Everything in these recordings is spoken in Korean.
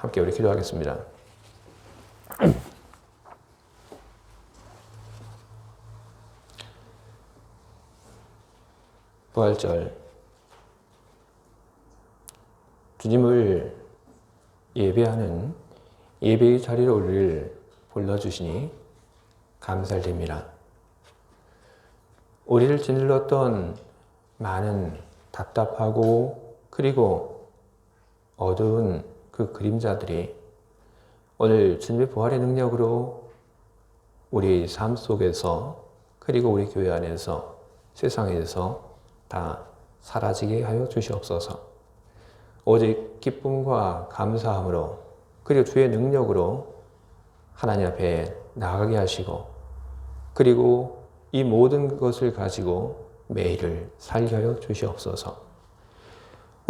함께 우리 기도하겠습니다. 부활절 주님을 예배하는 예배의 자리로 우리를 불러주시니 감사드립니다. 우리를 짓눌렀던 많은 답답하고 그리고 어두운 그 그림자들이 오늘 주님의 부활의 능력으로 우리 삶 속에서 그리고 우리 교회 안에서 세상에서 다 사라지게 하여 주시옵소서. 오직 기쁨과 감사함으로 그리고 주의 능력으로 하나님 앞에 나가게 하시고 그리고 이 모든 것을 가지고 매일을 살게 하여 주시옵소서.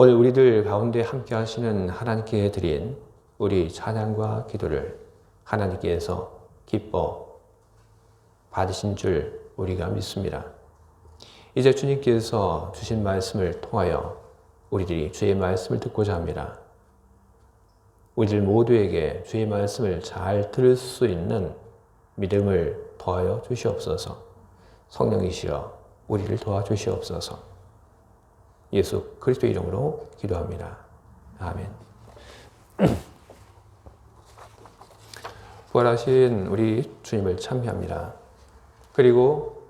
오늘 우리들 가운데 함께 하시는 하나님께 드린 우리 찬양과 기도를 하나님께서 기뻐 받으신 줄 우리가 믿습니다. 이제 주님께서 주신 말씀을 통하여 우리들이 주의 말씀을 듣고자 합니다. 우리들 모두에게 주의 말씀을 잘 들을 수 있는 믿음을 더하여 주시옵소서. 성령이시여 우리를 도와주시옵소서. 예수 그리스도 이름으로 기도합니다. 아멘. 부활하신 우리 주님을 참여합니다. 그리고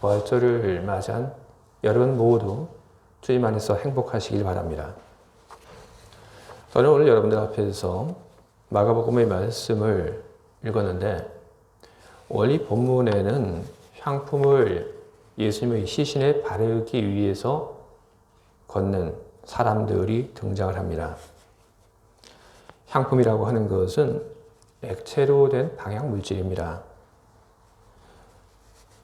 부활절을 맞이한 여러분 모두 주님 안에서 행복하시길 바랍니다. 저는 오늘 여러분들 앞에서 마가복음의 말씀을 읽었는데 원리 본문에는 향품을 예수님의 시신에 바르기 위해서 걷는 사람들이 등장을 합니다. 향품이라고 하는 것은 액체로 된 방향 물질입니다.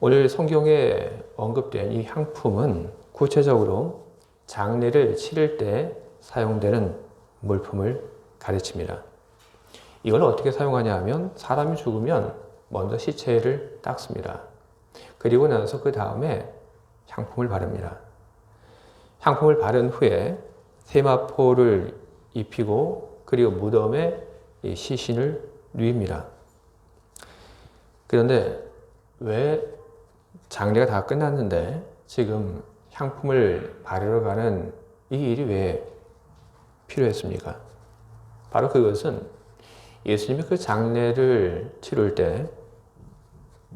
오늘 성경에 언급된 이 향품은 구체적으로 장례를 치를 때 사용되는 물품을 가르칩니다. 이걸 어떻게 사용하냐 하면 사람이 죽으면 먼저 시체를 닦습니다. 그리고 나서 그 다음에 향품을 바릅니다. 향품을 바른 후에 세마포를 입히고 그리고 무덤에 이 시신을 누입니다. 그런데 왜 장례가 다 끝났는데 지금 향품을 바르러 가는 이 일이 왜 필요했습니까? 바로 그것은 예수님이 그 장례를 치를 때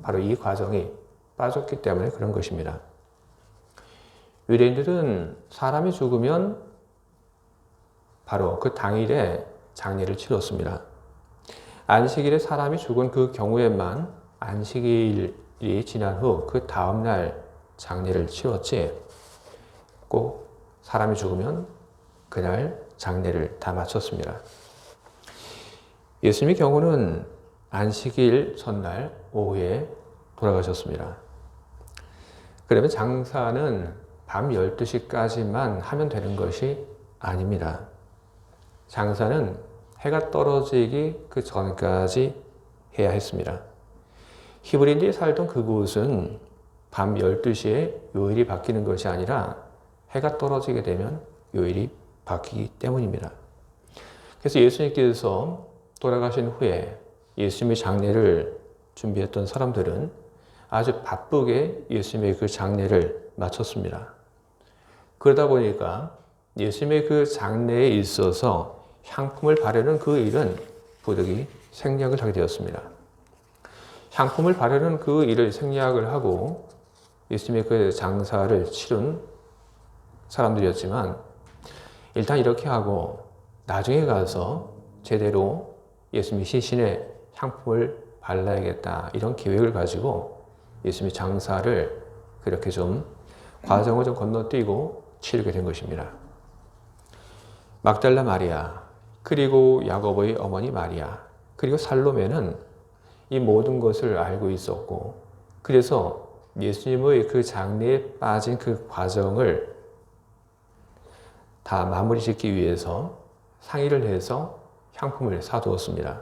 바로 이 과정이 빠졌기 때문에 그런 것입니다. 유대인들은 사람이 죽으면 바로 그 당일에 장례를 치렀습니다. 안식일에 사람이 죽은 그 경우에만 안식일이 지난 후 그 다음날 장례를 치렀지 꼭 사람이 죽으면 그날 장례를 다 마쳤습니다. 예수님의 경우는 안식일 전날 오후에 돌아가셨습니다. 그러면 장사는 밤 12시까지만 하면 되는 것이 아닙니다. 장사는 해가 떨어지기 그 전까지 해야 했습니다. 히브리인들이 살던 그곳은 밤 12시에 요일이 바뀌는 것이 아니라 해가 떨어지게 되면 요일이 바뀌기 때문입니다. 그래서 예수님께서 돌아가신 후에 예수님의 장례를 준비했던 사람들은 아주 바쁘게 예수님의 그 장례를 마쳤습니다. 그러다 보니까 예수님의 그 장례에 있어서 향품을 바르는 그 일은 부득이 생략을 하게 되었습니다. 향품을 바르는 그 일을 생략을 하고 예수님의 그 장사를 치른 사람들이었지만 일단 이렇게 하고 나중에 가서 제대로 예수님의 시신에 향품을 발라야겠다 이런 계획을 가지고 예수님의 장사를 그렇게 좀 과정을 좀 건너뛰고 치르게 된 것입니다. 막달라 마리아 그리고 야고보의 어머니 마리아 그리고 살로메는 이 모든 것을 알고 있었고 그래서 예수님의 그 장례에 빠진 그 과정을 다 마무리 짓기 위해서 상의를 해서 향품을 사두었습니다.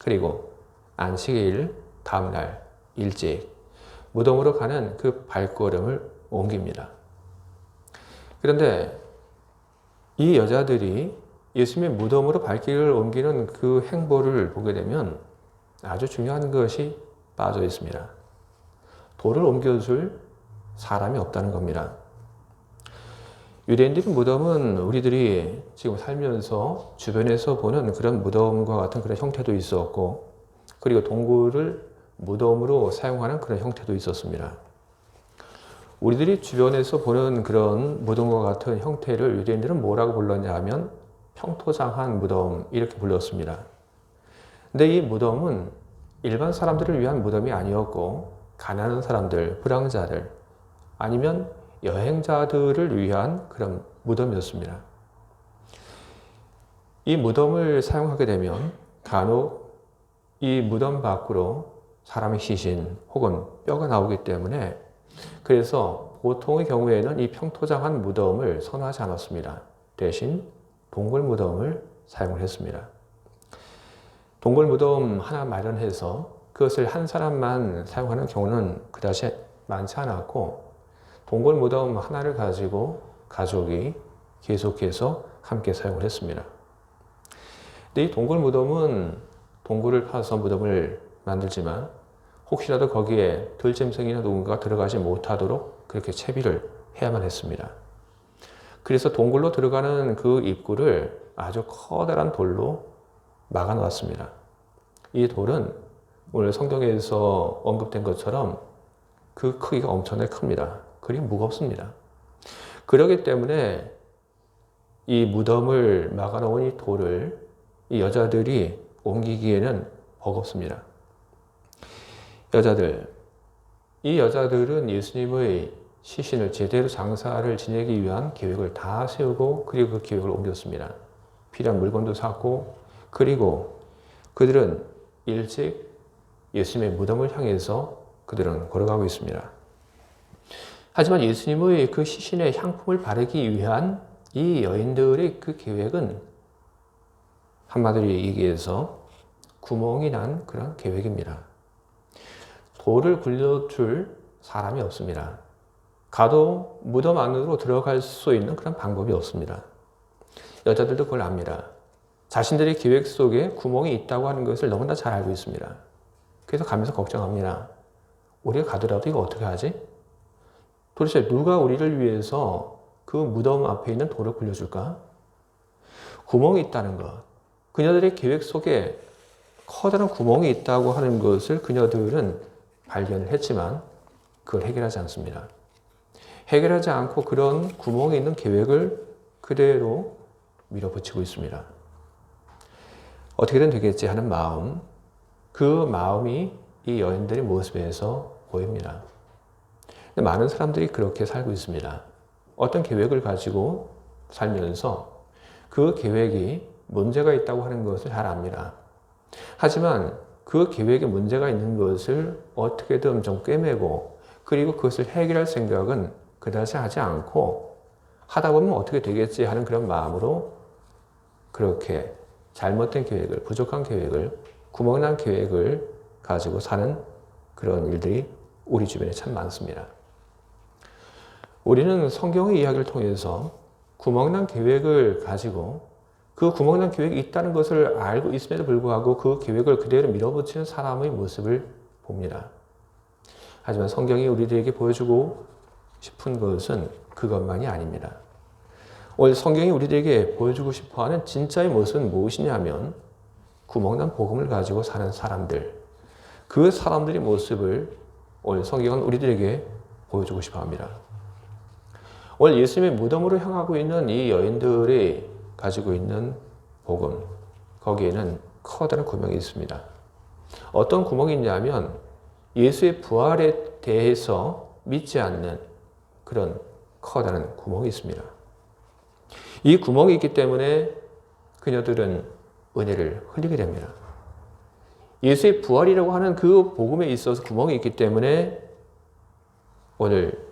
그리고 안식일 다음날 일찍 무덤으로 가는 그 발걸음을 옮깁니다. 그런데 이 여자들이 예수님의 무덤으로 발길을 옮기는 그 행보를 보게 되면 아주 중요한 것이 빠져 있습니다. 돌을 옮겨줄 사람이 없다는 겁니다. 유대인들의 무덤은 우리들이 지금 살면서 주변에서 보는 그런 무덤과 같은 그런 형태도 있었고, 그리고 동굴을 무덤으로 사용하는 그런 형태도 있었습니다. 우리들이 주변에서 보는 그런 무덤과 같은 형태를 유대인들은 뭐라고 불렀냐 하면 평토장한 무덤 이렇게 불렀습니다. 근데 이 무덤은 일반 사람들을 위한 무덤이 아니었고 가난한 사람들, 불황자들 아니면 여행자들을 위한 그런 무덤이었습니다. 이 무덤을 사용하게 되면 간혹 이 무덤 밖으로 사람의 시신 혹은 뼈가 나오기 때문에 그래서 보통의 경우에는 이 평토장한 무덤을 선호하지 않았습니다. 대신 동굴 무덤을 사용을 했습니다. 동굴 무덤 하나 마련해서 그것을 한 사람만 사용하는 경우는 그다지 많지 않았고 동굴 무덤 하나를 가지고 가족이 계속해서 함께 사용을 했습니다. 근데 이 동굴 무덤은 동굴을 파서 무덤을 만들지만 혹시라도 거기에 들짐승이나 누군가 들어가지 못하도록 그렇게 채비를 해야만 했습니다. 그래서 동굴로 들어가는 그 입구를 아주 커다란 돌로 막아 놓았습니다. 이 돌은 오늘 성경에서 언급된 것처럼 그 크기가 엄청나게 큽니다. 그리 무겁습니다. 그러기 때문에 이 무덤을 막아 놓은 이 돌을 이 여자들이 옮기기에는 버겁습니다. 여자들, 이 여자들은 예수님의 시신을 제대로 장사를 지내기 위한 계획을 다 세우고 그리고 그 계획을 옮겼습니다. 필요한 물건도 샀고 그리고 그들은 일찍 예수님의 무덤을 향해서 그들은 걸어가고 있습니다. 하지만 예수님의 그 시신의 향품을 바르기 위한 이 여인들의 그 계획은 한마디로 얘기해서 구멍이 난 그런 계획입니다. 돌을 굴려줄 사람이 없습니다. 가도 무덤 안으로 들어갈 수 있는 그런 방법이 없습니다. 여자들도 그걸 압니다. 자신들의 계획 속에 구멍이 있다고 하는 것을 너무나 잘 알고 있습니다. 그래서 가면서 걱정합니다. 우리가 가더라도 이거 어떻게 하지? 도대체 누가 우리를 위해서 그 무덤 앞에 있는 돌을 굴려줄까? 구멍이 있다는 것. 그녀들의 계획 속에 커다란 구멍이 있다고 하는 것을 그녀들은 발견을 했지만 그걸 해결하지 않습니다. 해결하지 않고 그런 구멍에 있는 계획을 그대로 밀어붙이고 있습니다. 어떻게든 되겠지 하는 마음, 그 마음이 이 여인들의 모습에서 보입니다. 많은 사람들이 그렇게 살고 있습니다. 어떤 계획을 가지고 살면서 그 계획이 문제가 있다고 하는 것을 잘 압니다. 하지만 그 계획에 문제가 있는 것을 어떻게든 좀 꿰매고 그리고 그것을 해결할 생각은 그다지 하지 않고 하다 보면 어떻게 되겠지 하는 그런 마음으로 그렇게 잘못된 계획을, 부족한 계획을, 구멍난 계획을 가지고 사는 그런 일들이 우리 주변에 참 많습니다. 우리는 성경의 이야기를 통해서 구멍난 계획을 가지고 그 구멍난 계획이 있다는 것을 알고 있음에도 불구하고 그 계획을 그대로 밀어붙이는 사람의 모습을 봅니다. 하지만 성경이 우리들에게 보여주고 싶은 것은 그것만이 아닙니다. 오늘 성경이 우리들에게 보여주고 싶어 하는 진짜의 모습은 무엇이냐면 구멍난 복음을 가지고 사는 사람들, 그 사람들의 모습을 오늘 성경은 우리들에게 보여주고 싶어 합니다. 오늘 예수님의 무덤으로 향하고 있는 이 여인들의 가지고 있는 복음, 거기에는 커다란 구멍이 있습니다. 어떤 구멍이 있냐면 예수의 부활에 대해서 믿지 않는 그런 커다란 구멍이 있습니다. 이 구멍이 있기 때문에 그녀들은 은혜를 흘리게 됩니다. 예수의 부활이라고 하는 그 복음에 있어서 구멍이 있기 때문에 오늘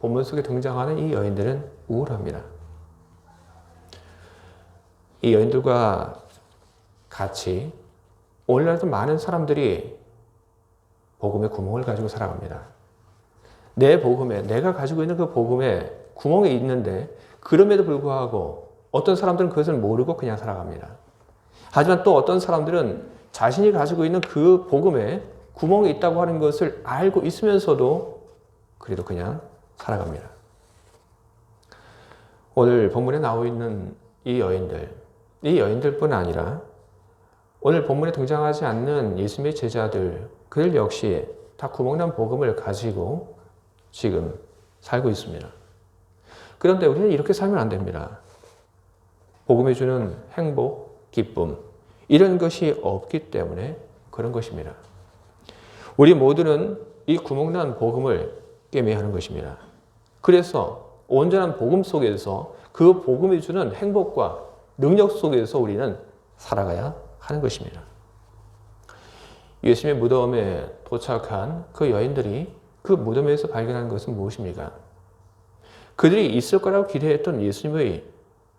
본문 속에 등장하는 이 여인들은 우울합니다. 이 여인들과 같이 오늘날도 많은 사람들이 복음의 구멍을 가지고 살아갑니다. 내 복음에, 내가 가지고 있는 그 복음에 구멍이 있는데, 그럼에도 불구하고 어떤 사람들은 그것을 모르고 그냥 살아갑니다. 하지만 또 어떤 사람들은 자신이 가지고 있는 그 복음에 구멍이 있다고 하는 것을 알고 있으면서도 그래도 그냥 살아갑니다. 오늘 본문에 나와 있는 이 여인들, 이 여인들뿐 아니라 오늘 본문에 등장하지 않는 예수님의 제자들, 그들 역시 다 구멍난 복음을 가지고 지금 살고 있습니다. 그런데 우리는 이렇게 살면 안 됩니다. 복음이 주는 행복, 기쁨, 이런 것이 없기 때문에 그런 것입니다. 우리 모두는 이 구멍난 복음을 깨매야 하는 것입니다. 그래서 온전한 복음 속에서 그 복음이 주는 행복과 능력 속에서 우리는 살아가야 하는 것입니다. 예수님의 무덤에 도착한 그 여인들이 그 무덤에서 발견한 것은 무엇입니까? 그들이 있을 거라고 기대했던 예수님의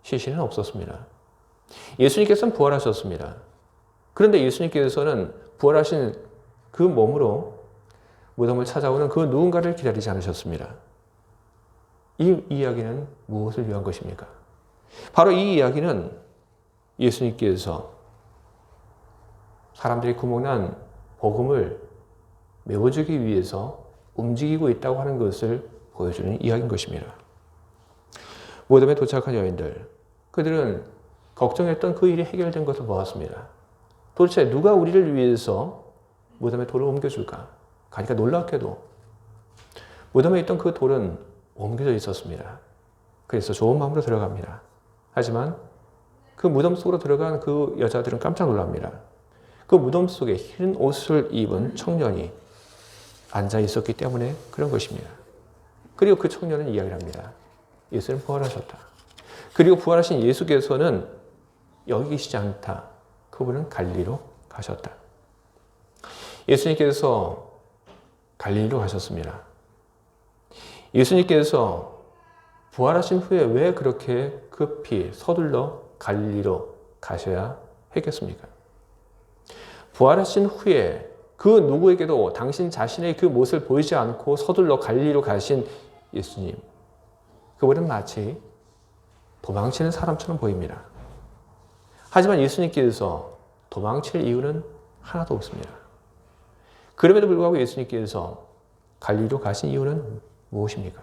시신은 없었습니다. 예수님께서는 부활하셨습니다. 그런데 예수님께서는 부활하신 그 몸으로 무덤을 찾아오는 그 누군가를 기다리지 않으셨습니다. 이 이야기는 무엇을 위한 것입니까? 바로 이 이야기는 예수님께서 사람들이 구멍난 복음을 메워주기 위해서 움직이고 있다고 하는 것을 보여주는 이야기인 것입니다. 무덤에 도착한 여인들, 그들은 걱정했던 그 일이 해결된 것을 보았습니다. 도대체 누가 우리를 위해서 무덤에 돌을 옮겨줄까? 가니까 놀랍게도 무덤에 있던 그 돌은 옮겨져 있었습니다. 그래서 좋은 마음으로 들어갑니다. 하지만 그 무덤 속으로 들어간 그 여자들은 깜짝 놀랍니다. 그 무덤 속에 흰 옷을 입은 청년이 앉아 있었기 때문에 그런 것입니다. 그리고 그 청년은 이야기를 합니다. 예수는 부활하셨다. 그리고 부활하신 예수께서는 여기 계시지 않다. 그분은 갈리로 가셨다. 예수님께서 갈리로 가셨습니다. 예수님께서 부활하신 후에 왜 그렇게 급히 서둘러 갈리로 가셔야 했겠습니까? 부활하신 후에 그 누구에게도 당신 자신의 그 모습을 보이지 않고 서둘러 갈리로 가신 예수님. 그분은 마치 도망치는 사람처럼 보입니다. 하지만 예수님께서 도망칠 이유는 하나도 없습니다. 그럼에도 불구하고 예수님께서 갈리로 가신 이유는 무엇입니까?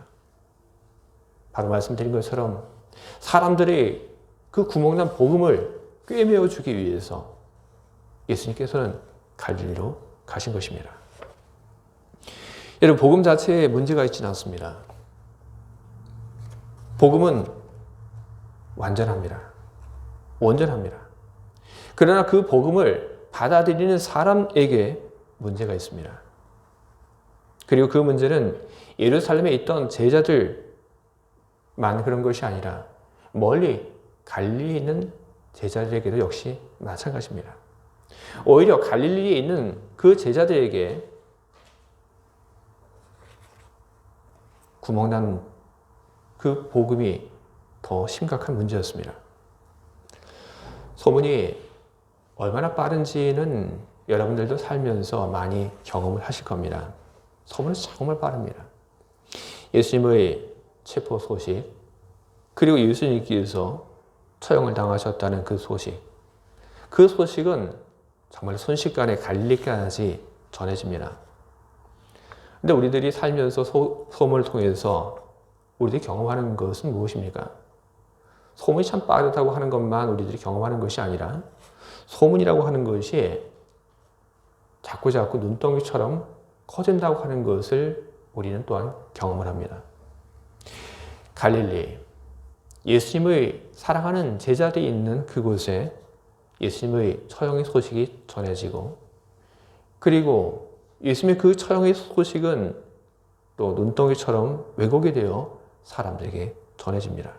바로 말씀드린 것처럼 사람들의 그 구멍난 복음을 꿰매어 주기 위해서 예수님께서는 갈릴리로 가신 것입니다. 여러분 복음 자체에 문제가 있지는 않습니다. 복음은 완전합니다. 온전합니다. 그러나 그 복음을 받아들이는 사람에게 문제가 있습니다. 그리고 그 문제는 예루살렘에 있던 제자들 만 그런 것이 아니라 멀리 갈리에 있는 제자들에게도 역시 마찬가지입니다. 오히려 갈릴리에 있는 그 제자들에게 구멍난 그 복음이 더 심각한 문제였습니다. 소문이 얼마나 빠른지는 여러분들도 살면서 많이 경험을 하실 겁니다. 소문은 정말 빠릅니다. 예수님의 체포 소식, 그리고 예수님께서 처형을 당하셨다는 그 소식. 그 소식은 정말 순식간에 갈릴리까지 전해집니다. 근데 우리들이 살면서 소, 소문을 통해서 우리들이 경험하는 것은 무엇입니까? 소문이 참 빠르다고 하는 것만 우리들이 경험하는 것이 아니라 소문이라고 하는 것이 자꾸 자꾸 눈덩이처럼 커진다고 하는 것을 우리는 또한 경험을 합니다. 갈릴리, 예수님의 사랑하는 제자들이 있는 그곳에 예수님의 처형의 소식이 전해지고 그리고 예수님의 그 처형의 소식은 또 눈덩이처럼 왜곡이 되어 사람들에게 전해집니다.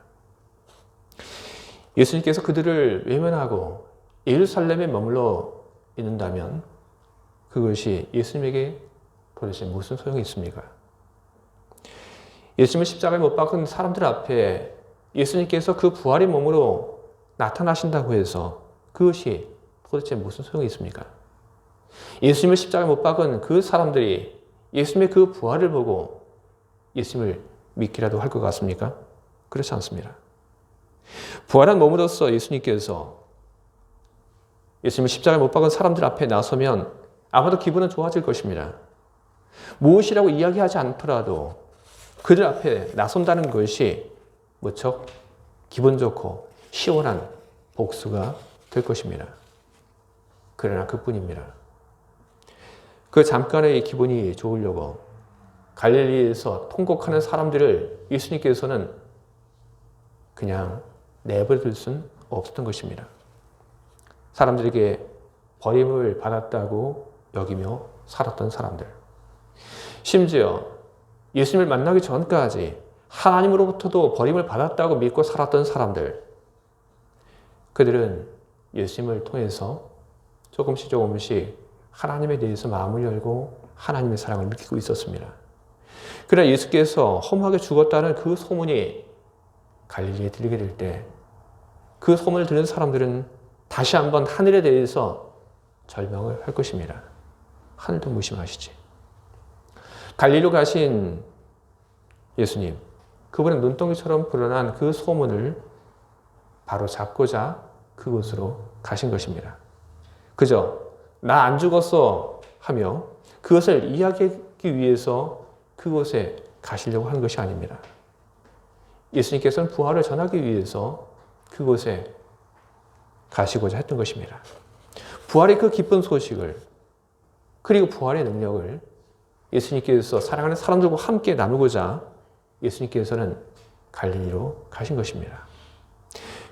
예수님께서 그들을 외면하고 예루살렘에 머물러 있는다면 그것이 예수님에게 도대체 무슨 소용이 있습니까? 예수님을 십자가에 못 박은 사람들 앞에 예수님께서 그 부활의 몸으로 나타나신다고 해서 그것이 도대체 무슨 소용이 있습니까? 예수님을 십자가에 못 박은 그 사람들이 예수님의 그 부활을 보고 예수님을 믿기라도 할 것 같습니까? 그렇지 않습니다. 부활한 몸으로서 예수님께서 예수님을 십자가에 못 박은 사람들 앞에 나서면 아마도 기분은 좋아질 것입니다. 무엇이라고 이야기하지 않더라도 그들 앞에 나선다는 것이 무척 기분 좋고 시원한 복수가 될 것입니다. 그러나 그뿐입니다. 그 잠깐의 기분이 좋으려고 갈릴리에서 통곡하는 사람들을 예수님께서는 그냥 내버려둘 수는 없었던 것입니다. 사람들에게 버림을 받았다고 여기며 살았던 사람들. 심지어 예수님을 만나기 전까지 하나님으로부터도 버림을 받았다고 믿고 살았던 사람들. 그들은 예수님을 통해서 조금씩 조금씩 하나님에 대해서 마음을 열고 하나님의 사랑을 느끼고 있었습니다. 그러나 예수께서 허무하게 죽었다는 그 소문이 갈릴리에 들리게 될 때 그 소문을 들은 사람들은 다시 한번 하늘에 대해서 절명을 할 것입니다. 하늘도 무심하시지. 갈릴로 가신 예수님, 그분의 눈덩이처럼 불어난 그 소문을 바로 잡고자 그곳으로 가신 것입니다. 그저 나 안 죽었어 하며 그것을 이야기하기 위해서 그곳에 가시려고 하는 것이 아닙니다. 예수님께서는 부활을 전하기 위해서 그곳에 가시고자 했던 것입니다. 부활의 그 기쁜 소식을 그리고 부활의 능력을 예수님께서 사랑하는 사람들과 함께 나누고자 예수님께서는 갈릴리로 가신 것입니다.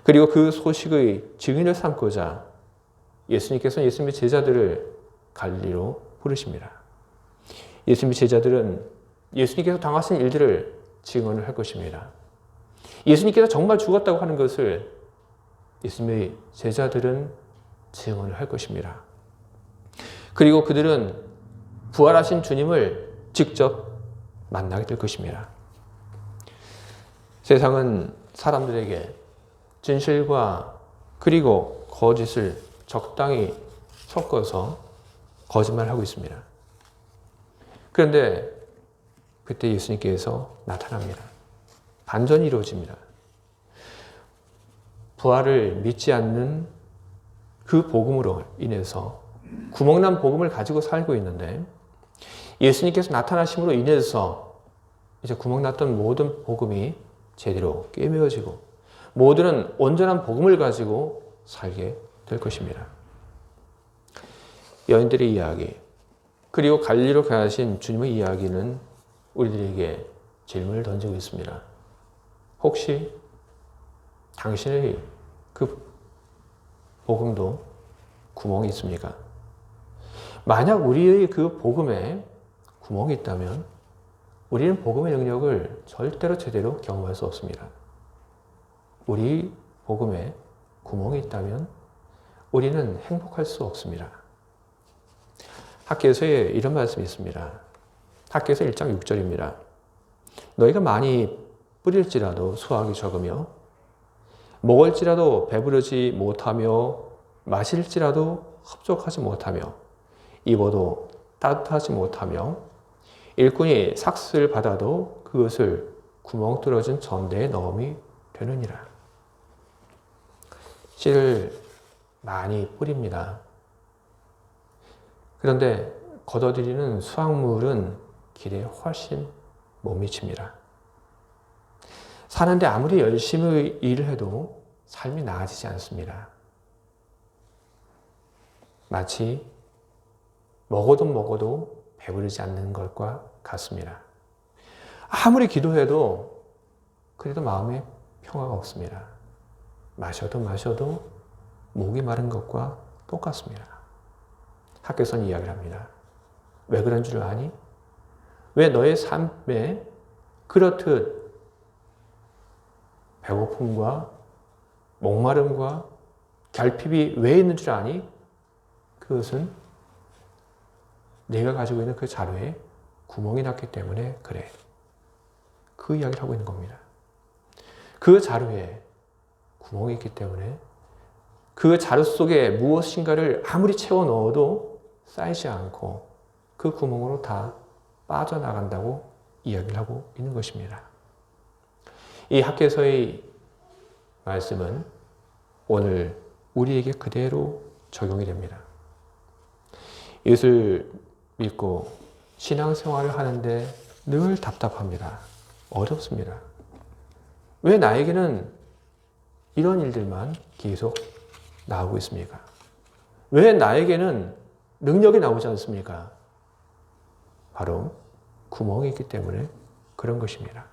그리고 그 소식의 증인을 삼고자 예수님께서는 예수님의 제자들을 갈릴리로 부르십니다. 예수님의 제자들은 예수님께서 당하신 일들을 증언을 할 것입니다. 예수님께서 정말 죽었다고 하는 것을 예수님의 제자들은 증언을 할 것입니다. 그리고 그들은 부활하신 주님을 직접 만나게 될 것입니다. 세상은 사람들에게 진실과 그리고 거짓을 적당히 섞어서 거짓말하고 있습니다. 그런데 그때 예수님께서 나타납니다. 반전이 이루어집니다. 부활을 믿지 않는 그 복음으로 인해서 구멍난 복음을 가지고 살고 있는데 예수님께서 나타나심으로 인해서 이제 구멍났던 모든 복음이 제대로 깨매어지고 모두는 온전한 복음을 가지고 살게 될 것입니다. 여인들의 이야기 그리고 갈리로 가신 주님의 이야기는 우리들에게 질문을 던지고 있습니다. 혹시 당신의 그 복음도 구멍이 있습니까? 만약 우리의 그 복음에 구멍이 있다면 우리는 복음의 능력을 절대로 제대로 경험할 수 없습니다. 우리 복음에 구멍이 있다면 우리는 행복할 수 없습니다. 학교에서의 이런 말씀이 있습니다. 학교에서 1장 6절입니다. 너희가 많이 뿌릴지라도 수확이 적으며 먹을지라도 배부르지 못하며 마실지라도 흡족하지 못하며 입어도 따뜻하지 못하며 일꾼이 삭스를 받아도 그것을 구멍 뚫어진 전대에 넣음이 되느니라. 씨를 많이 뿌립니다. 그런데 걷어들이는 수확물은 길에 훨씬 못 미칩니다. 사는데 아무리 열심히 일을 해도 삶이 나아지지 않습니다. 마치 먹어도 먹어도 배부르지 않는 것과 같습니다. 아무리 기도해도 그래도 마음에 평화가 없습니다. 마셔도 마셔도 목이 마른 것과 똑같습니다. 학교에서는 이야기를 합니다. 왜 그런 줄 아니? 왜 너의 삶에 그렇듯 배고픔과 목마름과 결핍이 왜 있는 줄 아니? 그것은 내가 가지고 있는 그 자루에 구멍이 났기 때문에 그래. 그 이야기를 하고 있는 겁니다. 그 자루에 구멍이 있기 때문에 그 자루 속에 무엇인가를 아무리 채워 넣어도 쌓이지 않고 그 구멍으로 다 빠져나간다고 이야기를 하고 있는 것입니다. 이 학교에서의 말씀은 오늘 우리에게 그대로 적용이 됩니다. 예수를 믿고 신앙생활을 하는데 늘 답답합니다. 어렵습니다. 왜 나에게는 이런 일들만 계속 나오고 있습니까? 왜 나에게는 능력이 나오지 않습니까? 바로 구멍이 있기 때문에 그런 것입니다.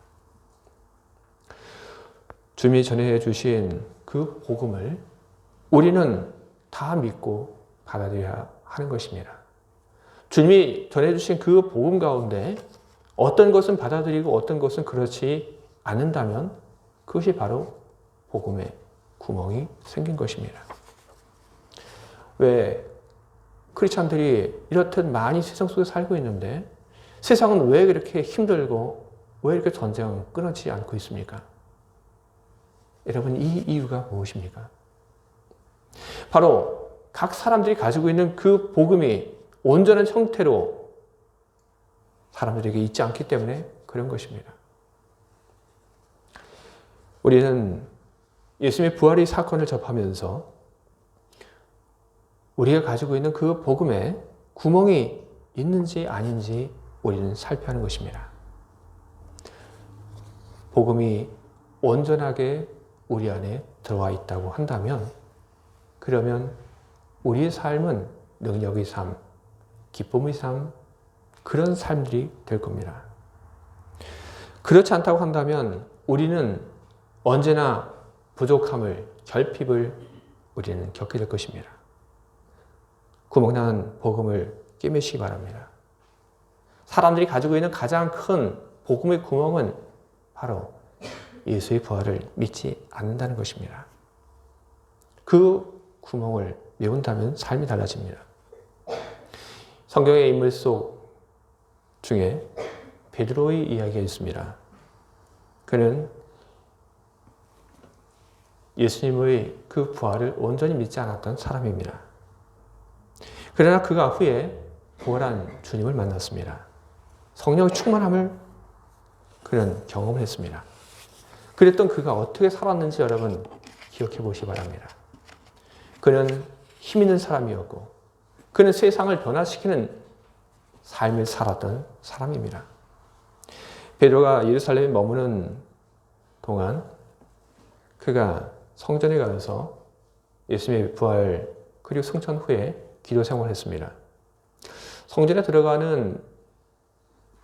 주님이 전해 주신 그 복음을 우리는 다 믿고 받아들여야 하는 것입니다. 주님이 전해 주신 그 복음 가운데 어떤 것은 받아들이고 어떤 것은 그렇지 않는다면 그것이 바로 복음의 구멍이 생긴 것입니다. 왜 크리스찬들이 이렇듯 많이 세상 속에 살고 있는데 세상은 왜 그렇게 힘들고 왜 이렇게 전쟁은 끊어지지 않고 있습니까? 여러분 이 이유가 무엇입니까? 바로 각 사람들이 가지고 있는 그 복음이 온전한 형태로 사람들에게 있지 않기 때문에 그런 것입니다. 우리는 예수님의 부활의 사건을 접하면서 우리가 가지고 있는 그 복음에 구멍이 있는지 아닌지 우리는 살펴하는 것입니다. 복음이 온전하게 우리 안에 들어와 있다고 한다면 그러면 우리의 삶은 능력의 삶, 기쁨의 삶, 그런 삶들이 될 겁니다. 그렇지 않다고 한다면 우리는 언제나 부족함을, 결핍을 우리는 겪게 될 것입니다. 구멍난 복음을 깨매시기 바랍니다. 사람들이 가지고 있는 가장 큰 복음의 구멍은 바로 예수의 부활을 믿지 않는다는 것입니다. 그 구멍을 메운다면 삶이 달라집니다. 성경의 인물 속 중에 베드로의 이야기가 있습니다. 그는 예수님의 그 부활을 온전히 믿지 않았던 사람입니다. 그러나 그가 후에 부활한 주님을 만났습니다. 성령 충만함을 그는 경험을 했습니다. 그랬던 그가 어떻게 살았는지 여러분 기억해 보시기 바랍니다. 그는 힘 있는 사람이었고, 그는 세상을 변화시키는 삶을 살았던 사람입니다. 베드로가 예루살렘에 머무는 동안 그가 성전에 가서 예수님의 부활 그리고 승천 후에 기도 생활했습니다. 성전에 들어가는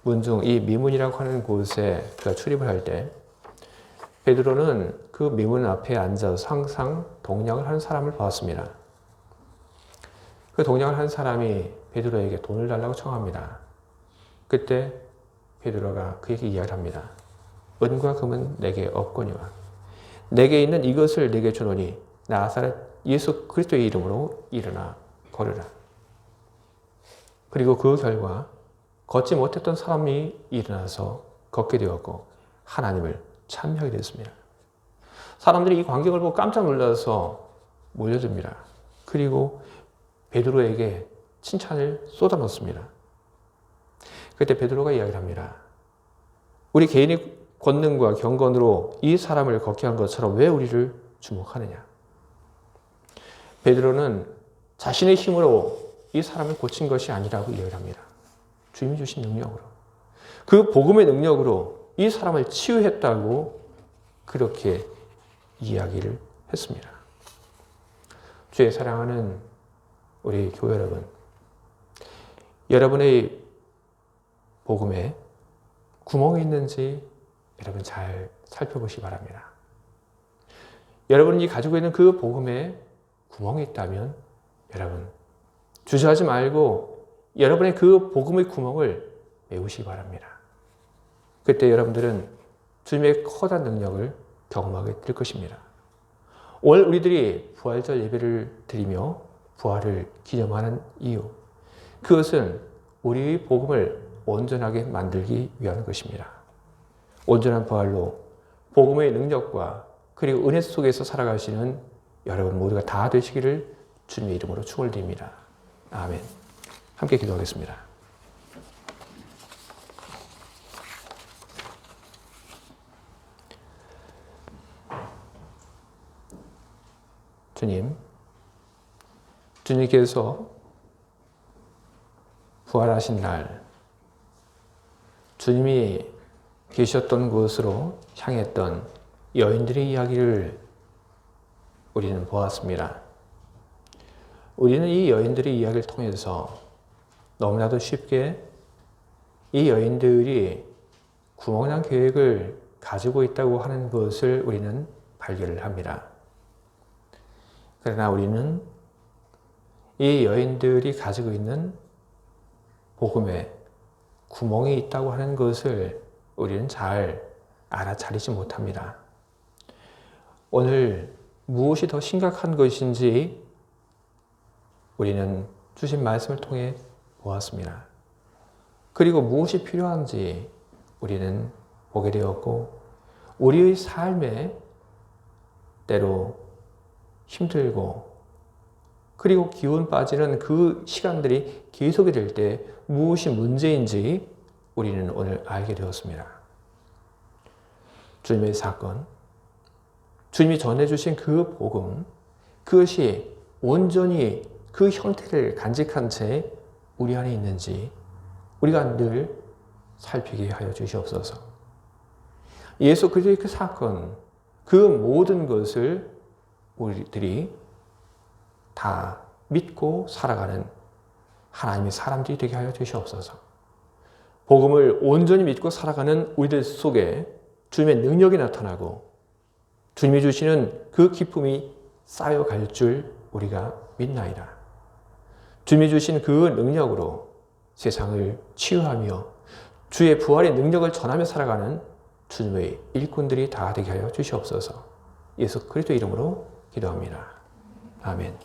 문중 이 미문이라고 하는 곳에 그가 출입을 할 때 베드로는 그 미문 앞에 앉아서 항상 동냥을 하는 사람을 보았습니다. 그 동냥을 한 사람이 베드로에게 돈을 달라고 청합니다. 그때 베드로가 그에게 이야기를 합니다. 은과 금은 내게 없거니와 내게 있는 이것을 내게 주노니 나사렛 예수 그리스도의 이름으로 일어나 걸으라. 그리고 그 결과 걷지 못했던 사람이 일어나서 걷게 되었고 하나님을 참여하게 됐습니다. 사람들이 이 광경을 보고 깜짝 놀라서 몰려듭니다. 그리고 베드로에게 칭찬을 쏟아놓습니다. 그때 베드로가 이야기를 합니다. 우리 개인의 권능과 경건으로 이 사람을 걷게 한 것처럼 왜 우리를 주목하느냐? 베드로는 자신의 힘으로 이 사람을 고친 것이 아니라고 이야기를 합니다. 주님이 주신 능력으로. 그 복음의 능력으로 이 사람을 치유했다고 그렇게 이야기를 했습니다. 주의 사랑하는 우리 교회 여러분, 여러분의 복음에 구멍이 있는지 여러분 잘 살펴보시기 바랍니다. 여러분이 가지고 있는 그 복음에 구멍이 있다면 여러분 주저하지 말고 여러분의 그 복음의 구멍을 메우시기 바랍니다. 그때 여러분들은 주님의 커다란 능력을 경험하게 될 것입니다. 오늘 우리들이 부활절 예배를 드리며 부활을 기념하는 이유, 그것은 우리의 복음을 온전하게 만들기 위한 것입니다. 온전한 부활로 복음의 능력과 그리고 은혜 속에서 살아가시는 여러분 모두가 다 되시기를 주님의 이름으로 축원드립니다. 아멘. 함께 기도하겠습니다. 주님, 주님께서 부활하신 날, 주님이 계셨던 곳으로 향했던 여인들의 이야기를 우리는 보았습니다. 우리는 이 여인들의 이야기를 통해서 너무나도 쉽게 이 여인들이 구멍난 계획을 가지고 있다고 하는 것을 우리는 발견을 합니다. 그러나 우리는 이 여인들이 가지고 있는 복음에 구멍이 있다고 하는 것을 우리는 잘 알아차리지 못합니다. 오늘 무엇이 더 심각한 것인지 우리는 주신 말씀을 통해 보았습니다. 그리고 무엇이 필요한지 우리는 보게 되었고, 우리의 삶에 때로 힘들고, 그리고 기운 빠지는 그 시간들이 계속이 될 때 무엇이 문제인지 우리는 오늘 알게 되었습니다. 주님의 사건, 주님이 전해주신 그 복음, 그것이 온전히 그 형태를 간직한 채 우리 안에 있는지 우리가 늘 살피게 하여 주시옵소서. 예수 그리스도의 그 사건, 그 모든 것을 우리들이 다 믿고 살아가는 하나님의 사람들이 되게 하여 주시옵소서. 복음을 온전히 믿고 살아가는 우리들 속에 주님의 능력이 나타나고 주님이 주시는 그 기쁨이 쌓여갈 줄 우리가 믿나이다. 주님이 주신 그 능력으로 세상을 치유하며 주의 부활의 능력을 전하며 살아가는 주님의 일꾼들이 다 되게 하여 주시옵소서. 예수 그리스도 이름으로 기도합니다. 아멘.